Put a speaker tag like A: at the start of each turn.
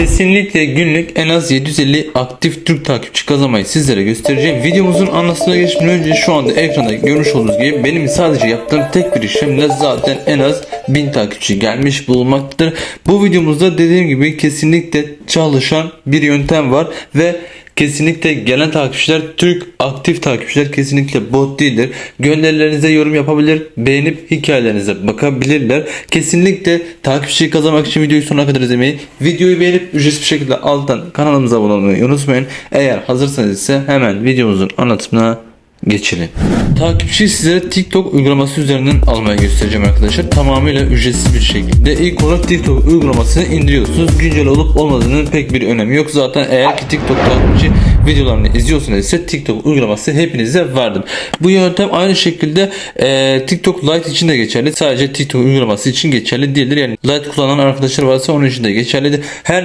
A: Kesinlikle günlük en az 750 aktif Türk takipçi kazanmayı sizlere göstereceğim. Videomuzun anlatısına geçmeden önce şu anda ekranda görmüş olduğunuz gibi benim sadece yaptığım tek bir işlemle zaten en az 1000 takipçi gelmiş bulunmaktadır. Bu videomuzda dediğim gibi kesinlikle çalışan bir yöntem var ve Kesinlikle gelen takipçiler Türk aktif takipçiler kesinlikle bot değildir. Gönderilerinize yorum yapabilir, beğenip hikayelerinize bakabilirler. Kesinlikle takipçi kazanmak için videoyu sonuna kadar izlemeyi, videoyu beğenip ücretsiz bir şekilde alttan kanalımıza abone olmayı unutmayın. Eğer hazırsanız ise hemen videomuzun anlatımına geçelim. Takipçi sizlere TikTok uygulaması üzerinden almaya göstereceğim arkadaşlar. Tamamıyla ücretsiz bir şekilde. İlk olarak TikTok uygulamasını indiriyorsunuz. Güncel olup olmadığının pek bir önemi yok. Zaten eğer ki TikTok takipçi videolarını izliyorsanız ise TikTok uygulaması hepinize vardır. Bu yöntem aynı şekilde e, TikTok Lite için de geçerli. Sadece TikTok uygulaması için geçerli değildir. Yani Lite kullanan arkadaşlar varsa onun için de geçerlidir. Her